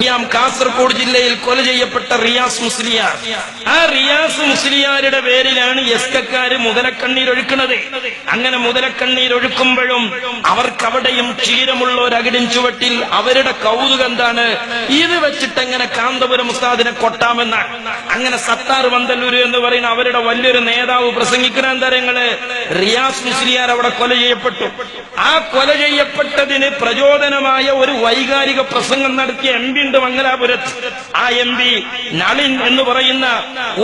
അറിയാം കാസർഗോഡ് ജില്ലയിൽ കൊല ചെയ്യപ്പെട്ട റിയാസ് മുസ്ലിയാർ. ആ റിയാസ് മുസ്ലിയാരുടെ പേരിലാണ് എസ്കക്കാര് മുതലക്കണ്ണീരൊഴുക്കുന്നത് അങ്ങനെ മുതലക്കണ്ണീരൊഴുക്കുമ്പോഴും അവർക്കവിടെയും ക്ഷീരമുള്ള ഒരു അകിടിൻ ചുവട്ടിൽ അവരുടെ കൗതുകം എന്താണ്? ഇത് വെച്ചിട്ട് എങ്ങനെ കാന്തപുരം ഉസ്താദിനെ കൊട്ടാമെന്ന അങ്ങനെ സത്താർ വന്തല്ലൂര് എന്ന് പറയുന്ന അവരുടെ വലിയൊരു നേതാവ് പ്രസംഗിക്കുന്ന എന്തരങ്ങൾ റിയാസ് മുസ്ലിയാർ അവിടെ കൊല ചെയ്യപ്പെട്ടു. ആ കൊല ചെയ്യപ്പെട്ടതിന് പ്രചോദനമായ ഒരു വൈകാരിക പ്രസംഗം നടത്തിയ എം ഉണ്ട് മംഗലാപുരത്ത് ആ എം പി നളിൻ എന്ന് പറയുന്ന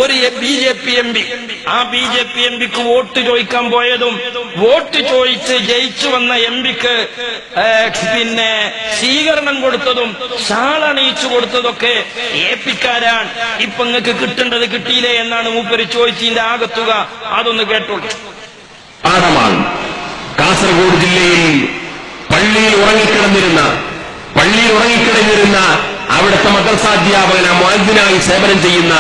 ഒരു B J P M P. ആ ബി ജെ പി എം പിക്ക് വോട്ട് ചോദിക്കാൻ പോയതും വോട്ട് ചോദിച്ച് ജയിച്ചു വന്ന എം പിക്ക് പിന്നെ സ്വീകരണം കൊടുത്തതും ഷാളണിയിച്ചു കൊടുത്തതൊക്കെ ഏപ്പിക്കാരാണ് ഇപ്പൊ നിങ്ങൾക്ക് കിട്ടേണ്ടത് കിട്ടിയില്ലേ എന്നാണ് മൂപ്പര് ചോദിച്ചതിന്റെ ആകത്തുക. അതൊന്ന് കേട്ടോളൂ പാഠമാണ്. കാസർഗോഡ് ജില്ലയിൽ പള്ളിയിൽ ഉറങ്ങിക്കിടന്നിരുന്ന പള്ളിയിൽ ഉറങ്ങിക്കിടന്നിരുന്ന അവിടുത്തെ മദ്രസാധ്യാപകന മുഅദ്ദിനായി സേവനം ചെയ്യുന്ന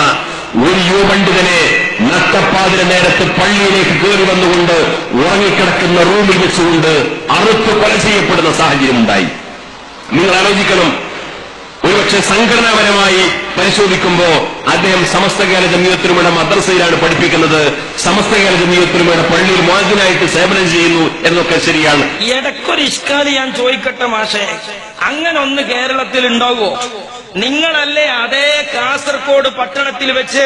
ഒരു യുവപണ്ഡിതനെ നട്ടപ്പാതിര നേരത്ത് പള്ളിയിലേക്ക് കയറി വന്നുകൊണ്ട് ഉറങ്ങിക്കിടക്കുന്ന റൂമിൽ വെച്ചുകൊണ്ട് അറുത്ത് കൊല ചെയ്യപ്പെടുന്ന സാഹചര്യം ഉണ്ടായി നിങ്ങൾ ആലോചിക്കണം. ഒരുപക്ഷെ സംഘടനാപരമായി പരിശോധിക്കുമ്പോ അദ്ദേഹം സമസ്ത കേരള ജമീയത്തിനുമയുടെ മദ്രസയിലാണ് പഠിപ്പിക്കുന്നത്. സമസ്ത കേരള ജമീയത്തിനുമയുടെ പള്ളിയിൽ മോചനായിട്ട് സേവനം ചെയ്യുന്നു എന്നൊക്കെ ശരിയാണ്. ഇടക്കൊരു ഇഷ്കാലി ഞാൻ ചോദിക്കട്ടെ മാഷെ അങ്ങനെ ഒന്ന് കേരളത്തിൽ ഉണ്ടാവോ നിങ്ങളല്ലേ അതേ കാസർഗോഡ് പട്ടണത്തിൽ വെച്ച്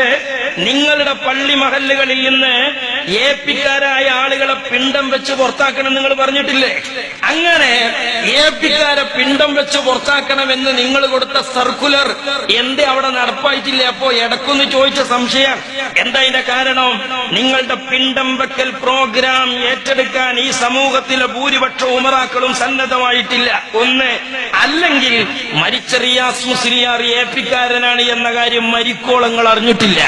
നിങ്ങളുടെ പള്ളി മഹല്ലുകളിൽ നിന്ന് എ പിക്കാരായ ആളുകളെ പിണ്ടം വെച്ച് പുറത്താക്കണം നിങ്ങൾ പറഞ്ഞിട്ടില്ലേ? അങ്ങനെ എ പിക്കാരെ പിണ്ടം വെച്ച് പുറത്താക്കണമെന്ന് നിങ്ങൾ കൊടുത്ത സർക്കുലർ എന്തേ അവിടെ നടപ്പായിട്ടില്ലേ? അപ്പോ ഇടക്കൊന്ന് ചോദിച്ച സംശയം. എന്താ ഇതിന്റെ കാരണം? നിങ്ങളുടെ പിണ്ടം വെക്കൽ പ്രോഗ്രാം ഏറ്റെടുക്കാൻ ഈ സമൂഹത്തിലെ ഭൂരിപക്ഷ ഉമറാക്കളും സന്നദ്ധമായിട്ടില്ല. ഒന്ന് അല്ലെങ്കിൽ മരിച്ച റിയാസ് മുസ്ലിയാർ ഏപ്പിക്കാരനാണ് എന്ന കാര്യം മരിക്കോളങ്ങൾ അറിഞ്ഞിട്ടില്ല.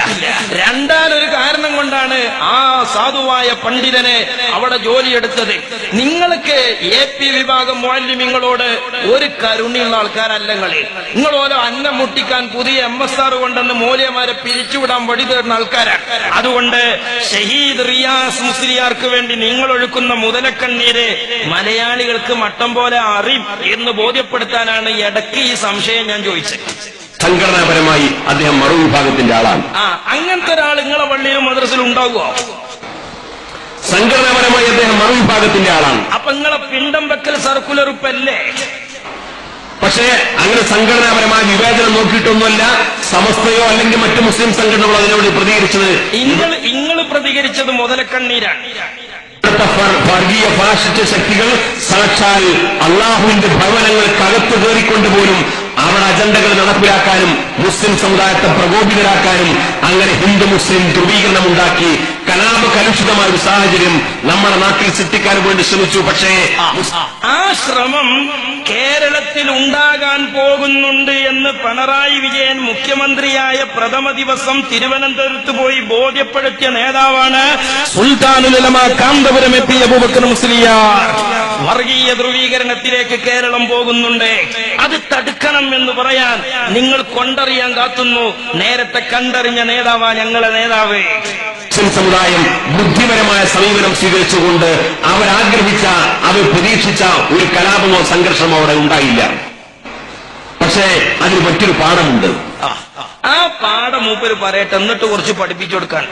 രണ്ടാനൊരു കാരണം കൊണ്ടാണ് ആ സാധുവായ പണ്ഡിതനെ അവിടെ ജോലിയെടുത്തത്. നിങ്ങൾക്ക് എ പി വിഭാഗം മാലിന്യങ്ങളോട് ഒരു കരുണിയുള്ള ആൾക്കാരല്ലങ്ങളെ നിങ്ങൾ ഓരോ അന്നം മുട്ടിക്കാൻ പുതിയ എം എസ് ആർ കൊണ്ടെന്ന് മൂല്യമാരെ പിരിച്ചുവിടാൻ വഴി തേടുന്ന ആൾക്കാരാണ്. അതുകൊണ്ട് ഷഹീദ് റിയാസ് മുസ്ലിയാർക്ക് വേണ്ടി നിങ്ങൾ ഒഴുക്കുന്ന മുതലക്കണ്ണീര് മലയാളികൾക്ക് മട്ടം പോലെ അറിയും എന്ന് ബോധ്യപ്പെടുത്താനാണ് ഇടയ്ക്ക് ഈ സംശയം ഞാൻ ചോദിച്ചത്. സംഘടനാപരമായി അദ്ദേഹം മറുവിഭാഗത്തിന്റെ ആളാണ്. അങ്ങനത്തെ ഒരാൾ നിങ്ങളെ പള്ളിയിലും മദ്രസിലും ഉണ്ടാകുമോ സംഘടനാപരമായി അദ്ദേഹം മറുവിഭാഗത്തിന്റെ ആളാണ്. അപ്പൊ നിങ്ങളെ പിണ്ടം വെക്കൽ സർക്കുലർ ഇപ്പല്ലേ പക്ഷേ അങ്ങനെ സംഘടനാപരമായ വിവേചനം നോക്കിയിട്ടൊന്നുമല്ല സമസ്തയോ അല്ലെങ്കിൽ മറ്റു മുസ്ലിം സംഘടനകളോ അതിനോട് പ്രതികരിച്ചത് നിങ്ങൾ പ്രതികരിച്ചത് മുതലക്കണ്ണീരാണ്. വർഗീയ ഫാഷിസ്റ്റ് ശക്തികൾ സാക്ഷാൽ അള്ളാഹുവിന്റെ ഭവനങ്ങൾക്കകത്ത് കയറിക്കൊണ്ട് അവിടെ അജണ്ടകൾ നടപ്പിലാക്കാനും മുസ്ലിം സമുദായത്തെ പ്രകോപിതരാക്കാനും അങ്ങനെ ഹിന്ദു മുസ്ലിം ധ്രുവീകരണം ഉണ്ടാക്കി കലാപ കലുഷിതമായ ഒരു സാഹചര്യം നമ്മുടെ നാട്ടിൽ സൃഷ്ടിക്കാൻ വേണ്ടി ശ്രമിച്ചു. പക്ഷേ ആ ശ്രമം കേരളത്തിൽ ഉണ്ടാകാൻ പോകുന്നുണ്ട് എന്ന് പിണറായി വിജയൻ മുഖ്യമന്ത്രിയായ പ്രഥമ ദിവസം തിരുവനന്തപുരത്ത് പോയി ബോധ്യപ്പെടുത്തിയ നേതാവാണ് സുൽത്താനുലമ കാന്തപുരം എത്തി അബൂബക്കർ മുസ്ലിയ. വർഗീയ ധ്രുവീകരണത്തിലേക്ക് കേരളം പോകുന്നുണ്ട്. അത് തടുക്കണം എന്ന് പറയാൻ നിങ്ങൾ കൊണ്ടറിയാൻ കാത്തുന്നു. നേരത്തെ കണ്ടറിഞ്ഞ നേതാവാ ഞങ്ങളെ നേതാവ്. മുസ്ലിം സമുദായം ബുദ്ധിപരമായ സമീപനം സ്വീകരിച്ചുകൊണ്ട് അവരാഗ്രഹിച്ച അവർ പ്രതീക്ഷിച്ച ഒരു കലാപമോ സംഘർഷമോ അവിടെ ഉണ്ടായില്ല. പക്ഷേ അതിന് മറ്റൊരു പാഠമുണ്ട്. ആ പാഠം മൂപ്പര് പറയട്ടെ എന്നിട്ട് കുറച്ച് പഠിപ്പിച്ചു കൊടുക്കാൻ.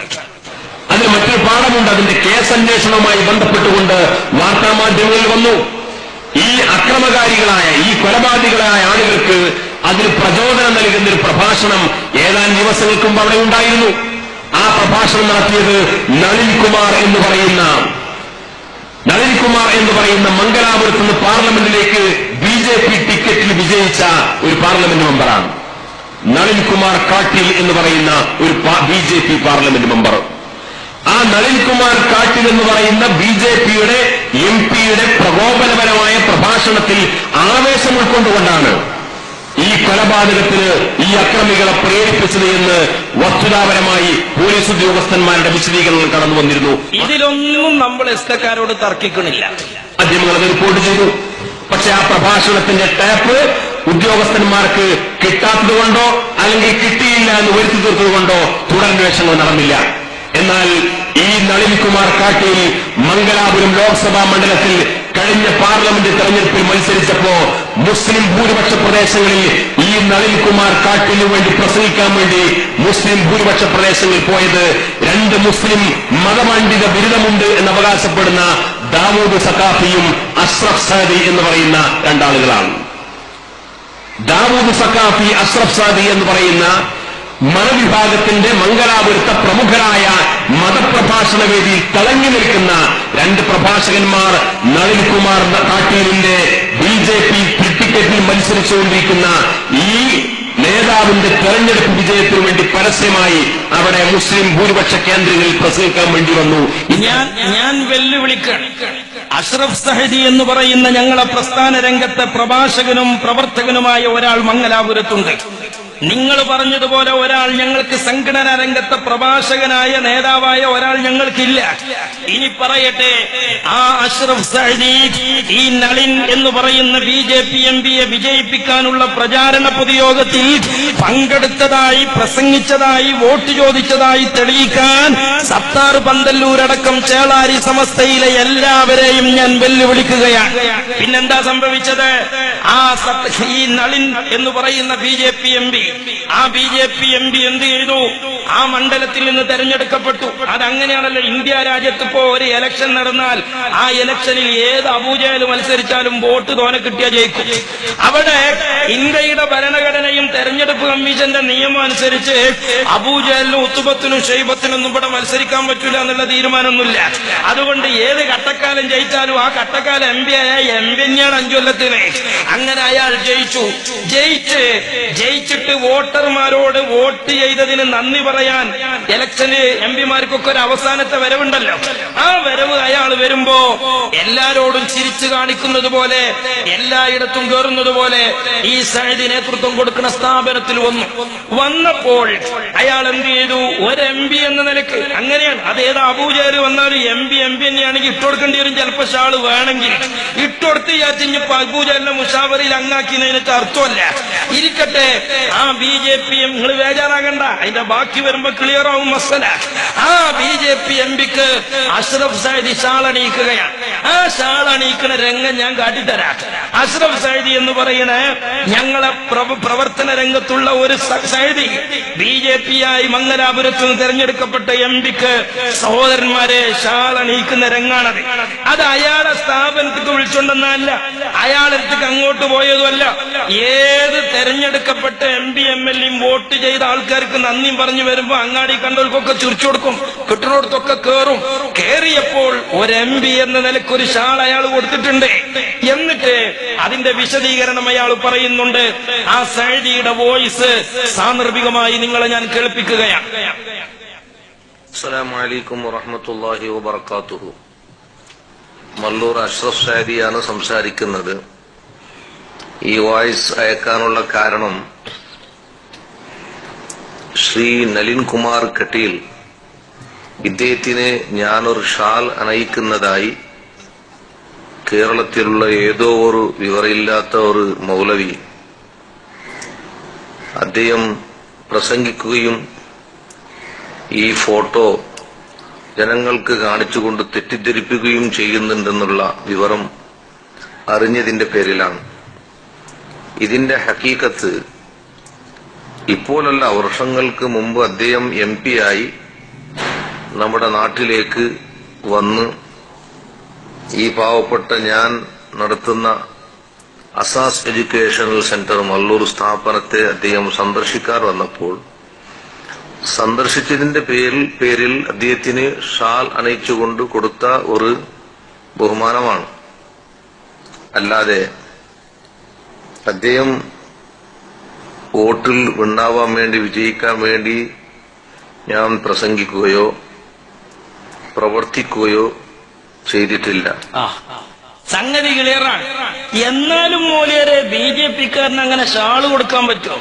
അതിന് മറ്റൊരു പാഠമുണ്ട്. അതിന്റെ കേസ് അന്വേഷണവുമായി ബന്ധപ്പെട്ടുകൊണ്ട് വാർത്താ മാധ്യമങ്ങളിൽ വന്നു. ഈ അക്രമകാരികളായ ഈ കൊലപാതകളായ ആളുകൾക്ക് അതിന് പ്രചോദനം നൽകുന്ന ഒരു പ്രഭാഷണം ഏതാനും ദിവസങ്ങൾക്കും അവിടെ ഉണ്ടായിരുന്നു. പ്രഭാഷണം നടത്തിയത് നളിൻ കുമാർ എന്ന് പറയുന്ന നളിൻ കുമാർ എന്ന് പറയുന്ന മംഗലാപുരത്ത് നിന്ന് പാർലമെന്റിലേക്ക് ബി ജെ പി ടിക്കറ്റിൽ വിജയിച്ച ഒരു പാർലമെന്റ് മെമ്പറാണ്. നളിൻ കുമാർ കാട്ടിൽ എന്ന് പറയുന്ന ഒരു B J P parliament member. ആ നളിൻ കുമാർ കാട്ടിൽ എന്ന് പറയുന്ന ബി ജെ പിയുടെ എം പിയുടെ പ്രകോപനപരമായ പ്രഭാഷണത്തിൽ ആവേശം ഉൾക്കൊണ്ടുകൊണ്ടാണ് ഈ കൊലപാതകത്തിന് ഈ അക്രമികളെ പ്രേരിപ്പിച്ചത് എന്ന് വസ്തുതാപരമായി പോലീസ് ഉദ്യോഗസ്ഥന്മാരുടെ വിശദീകരണം കടന്നു വന്നിരുന്നു. ഇതിലൊന്നും നമ്മൾ എസ്തക്കാരോട് തർക്കിക്കണില്ല. മാധ്യമങ്ങൾ റിപ്പോർട്ട് ചെയ്തു. പക്ഷെ ആ പ്രഭാഷണത്തിന്റെ ടാപ്പ് ഉദ്യോഗസ്ഥന്മാർക്ക് കിട്ടാത്തത് കൊണ്ടോ അല്ലെങ്കിൽ കിട്ടിയില്ല എന്ന് വരുത്തി തീർത്തത് കൊണ്ടോ തുടരന്വേഷണങ്ങൾ നടന്നില്ല. എന്നാൽ ഈ നളിൻ കുമാർ കാട്ടിൽ മംഗലാപുരം ലോക്സഭാ മണ്ഡലത്തിൽ കഴിഞ്ഞ പാർലമെന്റ് തെരഞ്ഞെടുപ്പിൽ മത്സരിച്ചപ്പോ മുസ്ലിം ഭൂരിപക്ഷ പ്രദേശങ്ങളിൽ ഈ നളിൻകുമാർ കാട്ടിനു വേണ്ടി പ്രസംഗിക്കാൻ വേണ്ടി മുസ്ലിം ഭൂരിപക്ഷ പ്രദേശങ്ങളിൽ പോയത് രണ്ട് മുസ്ലിം മതമാണ്ഡിത ബിരുദമുണ്ട് എന്ന് അവകാശപ്പെടുന്ന ദാവൂദ് സക്കാഫിയും അഷ്റഫ് സാദി എന്ന് പറയുന്ന രണ്ടാളുകളാണ്. ദാവൂദ് സക്കാഫി അഷ്റഫ് സാദി എന്ന് പറയുന്ന മതവിഭാഗത്തിന്റെ മംഗലാപുരത്തെ മതപ്രഭാഷണ വേദിയിൽ നിൽക്കുന്ന രണ്ട് പ്രഭാഷകന്മാർ നളിൻകുമാർ കാട്ടീലിന്റെ ബി ജെ പി ടിക്കറ്റിൽ മത്സരിച്ചുകൊണ്ടിരിക്കുന്ന ഈ നേതാവിന്റെ തെരഞ്ഞെടുപ്പ് വിജയത്തിനു വേണ്ടി പരസ്യമായി അവിടെ മുസ്ലിം ഭൂരിപക്ഷ കേന്ദ്രങ്ങളിൽ പ്രസംഗിക്കാൻ വേണ്ടി വന്നു. ഞാൻ ഞാൻ വെല്ലുവിളിക്ക അഷ്റഫ് സഹദി എന്ന് പറയുന്ന ഞങ്ങളെ പ്രസ്ഥാന രംഗത്തെ പ്രഭാഷകനും പ്രവർത്തകനുമായ ഒരാൾ മംഗലാപുരത്തുണ്ട്. നിങ്ങൾ പറഞ്ഞതുപോലെ ഒരാൾ ഞങ്ങൾക്ക് സംഘടനാ രംഗത്തെ പ്രഭാഷകനായ നേതാവായ ഒരാൾ ഞങ്ങൾക്കില്ല. ഇനി പറയട്ടെ ആ അഷ്റഫ് സഹദി ഈ നളിൻ എന്ന് പറയുന്ന ബി ജെ പി എം പിയെ വിജയിപ്പിക്കാനുള്ള പ്രചാരണ പൊതുയോഗത്തിൽ പങ്കെടുത്തതായി പ്രസംഗിച്ചതായി വോട്ട് ചോദിച്ചതായി തെളിയിക്കാൻ സത്താർ പന്തല്ലൂരടക്കം ചേളാരി സമസ്തയിലെ എല്ലാവരെയും ഞാൻ വെല്ലുവിളിക്കുകയാണ്. പിന്നെന്താ സംഭവിച്ചത്? ആ ഈ നളിൻ എന്ന് പറയുന്ന B J P M P ആ B J P M P എന്ത് ചെയ്തു? ആ മണ്ഡലത്തിൽ നിന്ന് തെരഞ്ഞെടുക്കപ്പെട്ടു. അതങ്ങനെയാണല്ലോ ഇന്ത്യ രാജ്യത്ത് ഇപ്പോ ഒരു എലക്ഷൻ നടന്നാൽ ആ എലക്ഷനിൽ ഏത് അബൂജയിൽ മത്സരിച്ചാലും വോട്ട് തോനെ കിട്ടിയ ജയിക്കും. അവിടെ ഇന്ത്യയുടെ ഭരണഘടനയും തെരഞ്ഞെടുപ്പ് കമ്മീഷന്റെ നിയമം അനുസരിച്ച് അബൂജലിനും ഉത്തുബത്തിനും ഷെയ്ബത്തിനൊന്നും ഇവിടെ മത്സരിക്കാൻ പറ്റില്ല എന്നുള്ള തീരുമാനമൊന്നുമില്ല. അതുകൊണ്ട് ഏത് കട്ടക്കാലം ജയിച്ചാലും ആ കട്ടക്കാലം എം പി ആയ എം പി തന്നെയാണ് അഞ്ചു കൊല്ലത്തിന് അങ്ങനെ അയാൾ ജയിച്ചു. ജയിച്ച് ജയിച്ചിട്ട് വോട്ടർമാരോട് വോട്ട് ചെയ്തതിന് നന്ദി പറയാൻ ഇലക്ഷന് എം പിമാർക്കൊക്കെ ഒരു അവസാനത്തെ വരവുണ്ടല്ലോ. ആ വരവ് അയാൾ വരുമ്പോ എല്ലാരോടും ചിരിച്ചു കാണിക്കുന്നത് പോലെ എല്ലായിടത്തും കയറുന്നത് പോലെ ഈ സൈഡ് നേതൃത്വം കൊടുക്കുന്ന സ്ഥാപനത്തിൽ വന്നു. വന്നപ്പോൾ അയാൾ എന്ത് ചെയ്തു? ഒരു എം പി എന്ന നിലയ്ക്ക് അങ്ങനെയാണ്. അത് ഏത് വന്നാൽ വന്നാലും എം പി എം പി തന്നെയാണെങ്കിൽ ഇട്ടുകൊടുക്കേണ്ടി വരും. ചിലപ്പോ ഷാൾ വേണമെങ്കിൽ. ഇട്ടുകൊടുത്ത് ചാച്ചിഞ്ഞ് അബൂജാലിനെ മുഷാവറിയിൽ അങ്ങാക്കിയതിനൊക്കെ അർത്ഥമല്ല. ഇരിക്കട്ടെ ആ ബി ജെ പി എം നിങ്ങൾ ബേജാറാകണ്ട. അതിന്റെ ബാക്കി വരുമ്പോ ക്ലിയർ ആവും മസല. ആ ബി ജെ പി എം പിക്ക് അഷ്റഫ് സൈദി ഷാൾ അണിയിക്കുകയാണ്. ആ ഷാൾ അണിയിക്കുന്ന രംഗം ഞാൻ കാട്ടിത്തരാം. അഷ്റഫ് സൈദി എന്ന് പറയുന്ന ഞങ്ങളെ പ്രവർത്തന രംഗത്തുള്ള ഒരു സൈദി ബി ജെ പി ആയി മംഗലാപുരത്ത് നിന്ന് തെരഞ്ഞെടുക്കപ്പെട്ട എം പിക്ക് സഹോദരന്മാരെ ഷാൾ അണിയിക്കുന്ന രംഗാണത്. അത് അയാളെ സ്ഥാപനത്തിക്ക് വിളിച്ചുകൊണ്ടെന്നല്ല അയാളെടുത്തേക്ക് അങ്ങോട്ട് പോയതുമല്ല. ഏത് തെരഞ്ഞെടുക്കപ്പെട്ട എം പി എം എൽ എയും വോട്ട് ചെയ്ത ആൾക്കാർക്ക് നന്ദിയും പറഞ്ഞു വരുമ്പോ അങ്ങാടി കണ്ടവർക്കൊക്കെ ചുരിച്ചു കൊടുക്കും. കിട്ടുന്നിടത്തൊക്കെ കേറും. കേറിയപ്പോൾ ഒരു എം പി എന്ന നിലയ്ക്ക് ഒരു ഷാൾ അയാൾ കൊടുത്തിട്ടുണ്ട്. എന്നിട്ട് അതിന്റെ വിശദീകരണം അയാൾ പറയുന്നുണ്ട്. ആ സൈഡിയുടെ വോയിസ് സാന്ദർഭികമായി നിങ്ങളെ ഞാൻ കേൾപ്പിക്കുകയാണ്. അസ്സലാമു അലൈക്കും മല്ലൂർ അഷ്റഫ് സാദിയാണ് സംസാരിക്കുന്നത്. ഈ വോയിസ് അയക്കാനുള്ള കാരണം ശ്രീ നലിൻ കുമാർ കട്ടീൽ ഇദ്ദേഹത്തിന് ഞാനൊരു ഷാൽ അണയിക്കുന്നതായി കേരളത്തിലുള്ള ഏതോ ഒരു വിവരമില്ലാത്ത ഒരു മൗലവി അദ്ദേഹം പ്രസംഗിക്കുകയും ഈ ഫോട്ടോ ജനങ്ങൾക്ക് കാണിച്ചുകൊണ്ട് തെറ്റിദ്ധരിപ്പിക്കുകയും ചെയ്യുന്നുണ്ടെന്നുള്ള വിവരം അറിഞ്ഞതിന്റെ പേരിലാണ്. ഇതിന്റെ ഹക്കീക്കത്ത് ഇപ്പോഴല്ല വർഷങ്ങൾക്ക് മുമ്പ് അദ്ദേഹം എം ആയി നമ്മുടെ നാട്ടിലേക്ക് വന്ന് ഈ പാവപ്പെട്ട ഞാൻ നടത്തുന്ന അസാസ് എഡ്യൂക്കേഷണൽ സെന്റർ മല്ലൂർ സ്ഥാപനത്തെ അദ്ദേഹം സന്ദർശിക്കാൻ വന്നപ്പോൾ സന്ദർശിച്ചതിന്റെ പേരിൽ പേരിൽ അദ്ദേഹത്തിന് ഷാൽ അണയിച്ചുകൊണ്ട് കൊടുത്ത ഒരു ബഹുമാനമാണ്. അല്ലാതെ അദ്ദേഹം വോട്ടിൽ ഉണ്ടാവാൻ വേണ്ടി വിജയിക്കാൻ വേണ്ടി ഞാൻ പ്രസംഗിക്കുകയോ പ്രവർത്തിക്കുകയോ ചെയ്തിട്ടില്ല. സംഗതി ക്ലിയറാണ്. എന്നാലും മോലിയരെ ബി ജെ പിക്കാരന് അങ്ങനെ ഷാൾ കൊടുക്കാൻ പറ്റുമോ?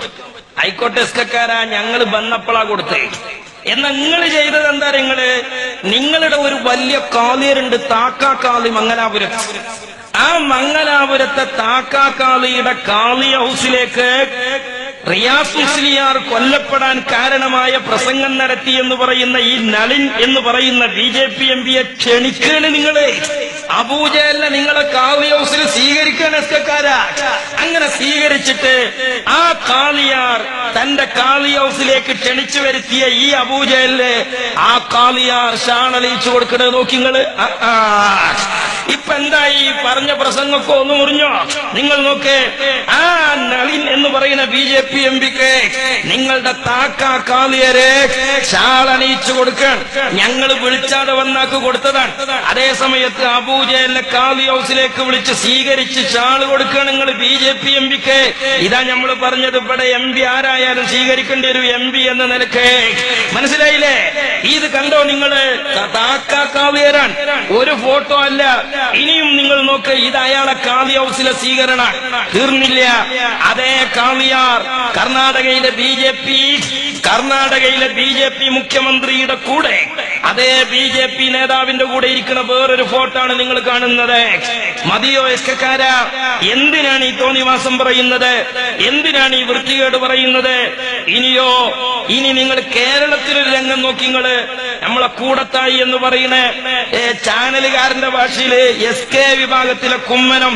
ഹൈക്കോട്ടെ എസ്കക്കാരാ ഞങ്ങൾ ബന്നപ്പളാ കൊടുത്തേ. എന്ന നിങ്ങൾ ചെയ്തത് എന്താ നിങ്ങൾ? നിങ്ങളുടെ ഒരു വലിയ കാളിയരുണ്ട് താക്കാക്കാളി മംഗലാപുരം. ആ മംഗലാപുരത്തെ താക്കാക്കാളിയുടെ കാളി ഹൗസിലേക്ക് റിയാസ് മുസ്ലിയാർ കൊല്ലപ്പെടാൻ കാരണമായ പ്രസംഗം നടത്തി എന്ന് പറയുന്ന ഈ നളിൻ എന്ന് പറയുന്ന ബി ജെ പി എം പിയെ ക്ഷണിക്കാണ് നിങ്ങൾ. അബൂജയല്ല നിങ്ങളെ കാവി ഹൗസിൽ സ്വീകരിക്കാൻ എസ്കക്കാരാ. അങ്ങനെ സ്വീകരിച്ചിട്ട് ആ കാളിയാർ തന്റെ കാളി ഹൗസിലേക്ക് ക്ഷണിച്ചു വരുത്തിയ ഈ അബൂജല്ല ആ കാളിയാർ ഷാണലിച്ചു കൊടുക്കണത് നോക്കിങ്ങൾ. ഇപ്പൊ എന്തായി പറഞ്ഞ പ്രസംഗമൊക്കെ ഒന്ന് മുറിഞ്ഞോ? നിങ്ങൾ നോക്കേ. ആ പറയുന്ന ബി ജെ പി എം പിക്ക് നിങ്ങളുടെ താക്ക കാളിയരെ ഷാളണിയിച്ചു കൊടുക്കാൻ ഞങ്ങൾ വിളിച്ചാതെ വന്നാക്ക് കൊടുത്തതാണ്. അതേ സമയത്ത് അബൂജയലിനെ കാളി ഹൗസിലേക്ക് വിളിച്ച് സ്വീകരിച്ച് ചാൾ കൊടുക്കാൻ നിങ്ങൾ ബി ജെ പി എം പിക്ക്. ഇതാ നമ്മൾ പറഞ്ഞത് ഇവിടെ എം പി ആരായാലും സ്വീകരിക്കേണ്ട ഒരു എം പി എന്ന നിലയ്ക്ക്. മനസ്സിലായില്ലേ? ഇത് കണ്ടോ നിങ്ങൾ താക്ക കാളിയരാൻ ഒരു ഫോട്ടോ അല്ല. ഇനിയും നിങ്ങൾ നോക്ക് ഇത് അയാളെ കാളി ഹൗസിലെ സ്വീകരണ തീർന്നില്ല. അതേ കാളിയാർ കർണാടകയിലെ ബി ജെ പി കർണാടകയിലെ ബി ജെ പി മുഖ്യമന്ത്രിയുടെ കൂടെ. അതേ ബി ജെ പി നേതാവിന്റെ കൂടെ ഇരിക്കുന്ന വേറൊരു ആണ് നിങ്ങൾ കാണുന്നത്. മതിയോ എസ്കക്കാര എന്തിനാണ് ഈ തോന്നിവാസം പറയുന്നത്? എന്തിനാണ് ഈ വൃത്തികേട് പറയുന്നത്? ഇനിയോ ഇനി നിങ്ങൾ കേരളത്തിലൊരു രംഗം നോക്കി നിങ്ങൾ. നമ്മളെ കൂടത്തായി എന്ന് പറയുന്ന ചാനലുകാരന്റെ ഭാഷയിൽ എസ് കെ വിഭാഗത്തിലെ കുമ്മനം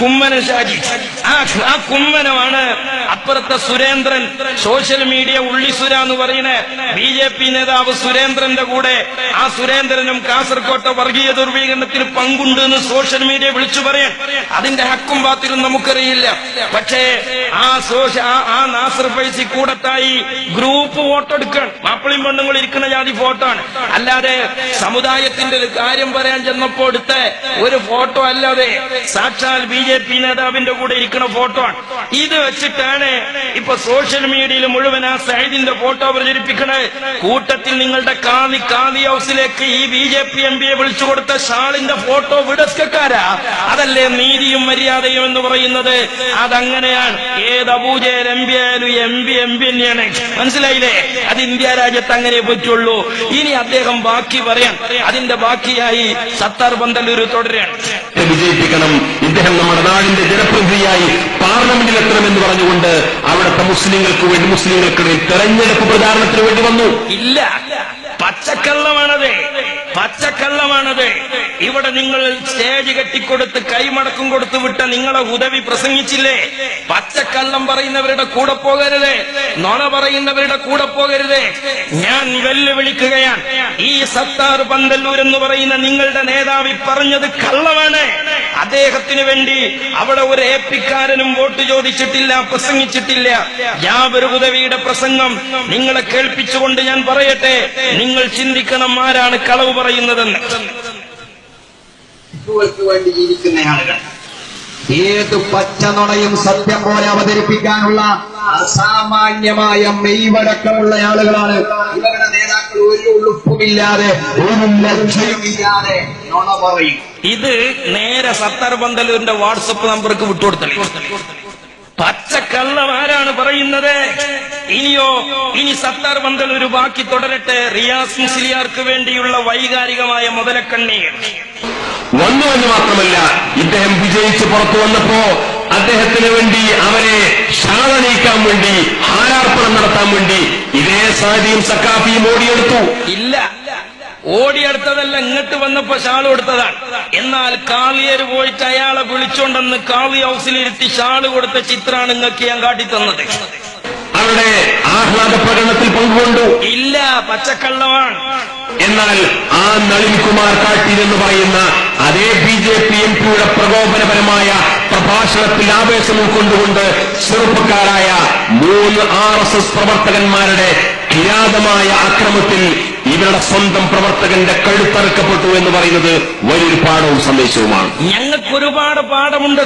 കുമ്മനം ഷാജി. ആ കുമ്മനമാണ് അപ്പുറത്തെ സുരേന്ദ്രൻ സോഷ്യൽ മീഡിയ ഉള്ളിസുര എന്ന് പറയുന്ന ബി ജെ പി നേതാവ് സുരേന്ദ്രന്റെ കൂടെ ആ സുരേന്ദ്രനും കാസർകോട്ടെ വർഗീയ ദുർവീകരണത്തിന് പങ്കുണ്ട് എന്ന് സോഷ്യൽ മീഡിയ വിളിച്ചു പറയാൻ. അതിന്റെ ഹക്കും പാത്തിലും നമുക്കറിയില്ല. പക്ഷേ ആ സോഷ്യ ആ- നാസർ ഫൈസി കൂടത്തായി ഗ്രൂപ്പ് വോട്ട് എടുക്കാൻ മാപ്പിളിയും പെണ്ണുങ്ങൾ ഇരിക്കുന്ന ജാതി ഫോട്ടോ ആണ്. അല്ലാതെ സമുദായത്തിന്റെ ഒരു കാര്യം പറയാൻ ചെന്നപ്പോ എടുത്ത ഒരു ഫോട്ടോ അല്ലാതെ സാക്ഷാൽ ബി ജെ പി നേതാവിന്റെ കൂടെ ഇരിക്കുന്ന ഫോട്ടോ ആണ്. ഇത് വെച്ചിട്ടാണ് ഇപ്പൊ സോഷ്യൽ മീഡിയയിൽ മുഴുവൻ ആ സൈദിന്റെ ഫോട്ടോ പ്രചരിപ്പിക്കണേ. കൂട്ടത്തിൽ നിങ്ങളുടെ കാതി കാതി ഹൗസിലേക്ക് ഈ ബി ജെ പി എം പിയെ വിളിച്ചു കൊടുത്ത ഷാളിന്റെ ഫോട്ടോ വിടസ്കക്കാരാ. അതല്ലേ നീതിയും മര്യാദയും എന്ന് പറയുന്നത്? അതങ്ങനെയാണ്. ഏത് അബൂജയൽ എം പി ആയാലും എം പി എം പി തന്നെയാണ്. മനസ്സിലായില്ലേ? അത് ഇന്ത്യ രാജ്യത്ത് അങ്ങനെ പറ്റുള്ളൂ. ഇനി അദ്ദേഹം ബാക്കി പറയാൻ അതിന്റെ ബാക്കിയായി സത്താർ പന്തലൂർ തുടരുകയാണ് വിജയിപ്പിക്കണം. ഇദ്ദേഹം നമ്മുടെ നാടിന്റെ ജനപ്രതിനിധിയായി പാർലമെന്റിൽ എത്തണമെന്ന് പറഞ്ഞുകൊണ്ട് അവിടുത്തെ മുസ്ലിങ്ങൾക്ക് വേണ്ടി മുസ്ലിങ്ങൾക്കിടയിൽ തെരഞ്ഞെടുപ്പ് പ്രചാരണത്തിന് വേണ്ടി വന്നു. ഇല്ല. പച്ചക്കള്ളമാണത്. പച്ചക്കള്ളമാണത്. ഇവിടെ നിങ്ങൾ സ്റ്റേജ് കെട്ടിക്കൊടുത്ത് കൈമടക്കം കൊടുത്ത് വിട്ട നിങ്ങളെ ഉദവി പ്രസംഗിച്ചില്ലേ? പച്ചക്കള്ളം പറയുന്നവരുടെ കൂടെ പോകരുത്. നുണ പറയുന്നവരുടെ കൂടെ പോകരുത്. ഞാൻ വെല്ലുവിളിക്കുകയാണ്. ഈ സത്താർ പന്തല്ലൂർ എന്ന് പറയുന്ന നിങ്ങളുടെ നേതാവി പറഞ്ഞത് കള്ളമാണ്. അദ്ദേഹത്തിന് വേണ്ടി അവിടെ ഒരു ഏപ്പിക്കാരനും വോട്ട് ചോദിച്ചിട്ടില്ല പ്രസംഗിച്ചിട്ടില്ല. യാതൊരു ഉദവിയുടെ പ്രസംഗം നിങ്ങളെ കേൾപ്പിച്ചുകൊണ്ട് ഞാൻ പറയട്ടെ. നിങ്ങൾ ചിന്തിക്കണം ആരാണ് കളവ് പറയുന്നതെന്ന്. ഏത് വേണ്ടി ജീവിക്കുന്ന ആളുകൾ. ഏത് പച്ചനുണയും സത്യം പോലെ അവതരിപ്പിക്കാനുള്ള അസാമാന്യമായ മെയ്വടക്കമുള്ള ആളുകളാണ്. ഇവരുടെ നേതാക്കൾ ഒരു ഉളുപ്പുമില്ലാതെ ഒരു ലക്ഷ്യമില്ലാതെ നുണ പറയും. ഇത് നേരെ സത്താർ പന്തലൂരിന്റെ വാട്സപ്പ് നമ്പർക്ക് വിട്ടുകൊടുത്തല്ലേ? പച്ചക്കള്ളം ആരാണ് പറയുന്നത്? ഇനിയോ ഇനി സത്താർ പന്തലൂർ ബാക്കി തുടരട്ടെ? റിയാസ് മുസ്ലിയാർക്ക് വേണ്ടിയുള്ള വൈകാരികമായ മുതലക്കണ്ണീർ. വന്നു എന്ന് മാത്രമല്ല ഇദ്ദേഹം വിജയിച്ച് പുറത്തു വന്നപ്പോ അദ്ദേഹത്തിന് വേണ്ടി അവരെ നീക്കാൻ വേണ്ടി ഹാരാർപ്പണം നടത്താൻ വേണ്ടി ഇതേ സാരിയും സക്കാഫിയും ഓടിയെടുത്തു. ഇല്ല. ഓടിയെടുത്തതല്ല ഇങ്ങോട്ട് വന്നപ്പോ ഷാൾ കൊടുത്തതാണ്. എന്നാൽ കാളിയര് പോയിട്ട് അയാളെ വിളിച്ചോണ്ടെന്ന് കാളി ഹൗസിലിരുത്തി ഷാൾ കൊടുത്ത ചിത്രമാണ് നിങ്ങൾക്ക് ഞാൻ കാട്ടിത്തന്നത്. അവരുടെ ആഹ്ലാദ പ്രകടനത്തിൽ പങ്കുകൊണ്ടു. ഇല്ല പച്ചക്കള്ളമാണ്. എന്നാൽ ആ നളിൻകുമാർ കാട്ടി എന്ന് പറയുന്ന അതേ ബി ജെ പി എം പിയുടെ പ്രകോപനപരമായ പ്രഭാഷണത്തിൽ ആവേശം ഉൾക്കൊണ്ടുകൊണ്ട് ചെറുപ്പക്കാരായ മൂന്ന് ആർ എസ് എസ് പ്രവർത്തകന്മാരുടെ കിരാതമായ അക്രമത്തിൽ ഇവരുടെ സ്വന്തം പ്രവർത്തകന്റെ കഴുത്തറുക്കപ്പെട്ടു എന്ന് പറയുന്നത് വലിയൊരു പാഠവും സന്ദേശവുമാണ്. ഞങ്ങൾക്ക് ഒരുപാട് പാഠമുണ്ട്